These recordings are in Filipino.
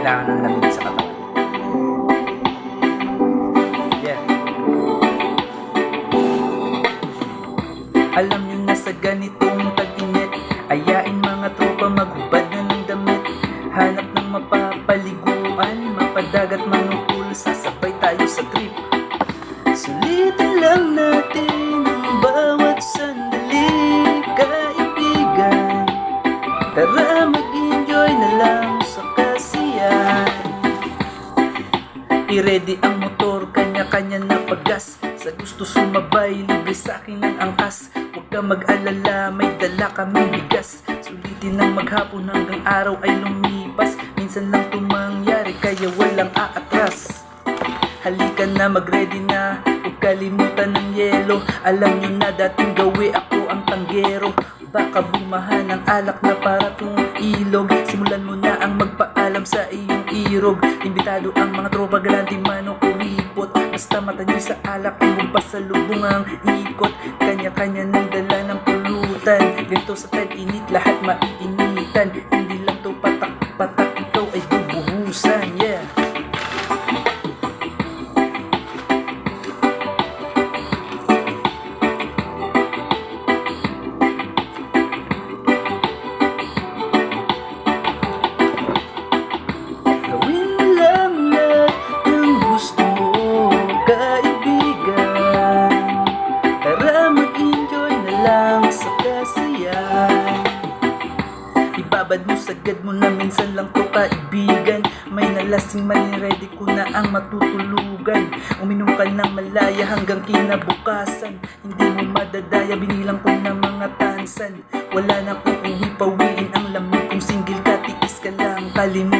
kailangan ng lamig sa katawan. Yeah. Alam nyo na sa ganitong tag-init Ayain mga tropa maghubad na ng damit Hanap ng mapapaliguan Mapadagat manukul Sasabay tayo sa trip Sulitin lang natin Ang bawat sandali Kaibigan Tara I-ready ang motor, kanya-kanya na paggas Sa gusto sumabay, libre sa akin ang angkas. Huwag ka mag-alala, may dala kami bigas. Sulitin ng maghapon hanggang araw ay lumipas. Minsan lang tumangyari, kaya walang aatras. Halika na, mag-ready na. Huwag kalimutan ng yelo. Alam nyo na dating gawi ako ang tanggero. Baka bumahan ng alak na para tung ilog. Simulan mo na ang magpaalam sa iyong irog Imbitado ang mga tropa galanti mano kuripot. Basta matanya sa alak ang bumpas sa lubong ang ikot. Kanya-kanya ng dala ng pulutan. Ganito sa tag-init lahat maiinitan Hindi lang to patak-patak Ibabad mo sagad mo na minsan lang to kaibigan May nalasing man ready ko na ang matutulugan. Uminom ka ng malaya hanggang kinabukasan. Hindi mo madadaya binilang ko ng mga tansan. Wala na kung uwi-pawiin ang lamig Kung single ka tiis ka lang Kalimutan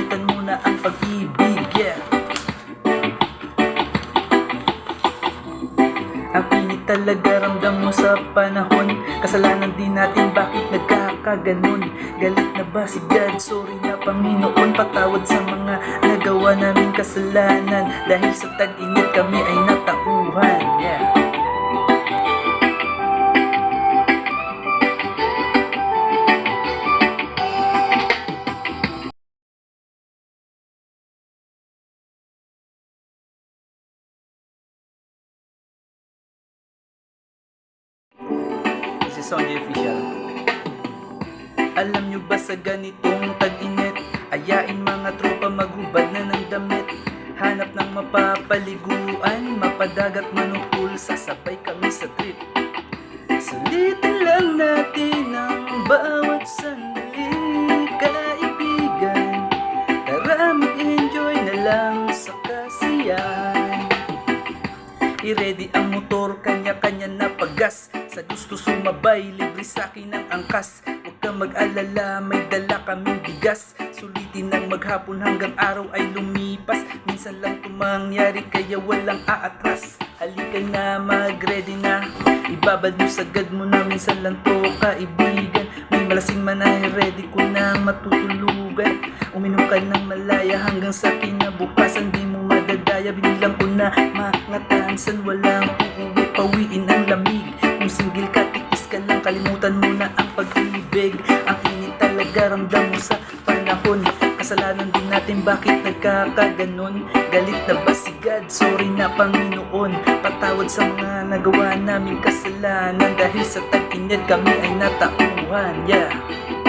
talaga ramdam mo sa panahon Kasalanan din natin bakit nagkakaganon Galit na ba si God? Sorry na Panginoon Patawad sa mga nagawa namin kasalanan Dahil sa tag-init kami ay natauhan yeah. Is Sonny Official Alam nyo ba sa ganitong tag-init Ayain mga tropa maghubad na ng damit. Hanap ng mapapaliguan Mapadagat manukul Sasabay kami sa trip. Sulitin lang natin ang bawat sandali Kaibigan. Tara mag-enjoy na lang sa kasiyahan. I-ready ang motor, kanya-kanya na paggas Sa gusto sumabay, libre sa akin ang angkas. Huwag ka mag-alala, may dala kaming bigas. Sulitin ng maghapon hanggang araw ay lumipas. Minsan lang tumangyari kaya walang aatras. Halika na, mag-ready na. Ibabad mo sagad mo na minsan lang to kaibigan. May malasing man ay ready ko na matutulugan. Uminom ka ng malaya hanggang sa kinabukasan Di mo madadaya, binilang ko na mga tansan Walang Kalimutan mo na ang pag-ibig. Ang init talaga ramdam mo sa panahon. Kasalanan din natin bakit nagkakaganon? Galit na ba si God? Sorry na Panginoon. Patawad sa mga nagawa namin kasalanan. Dahil sa tag-init kami ay natauhan. Yeah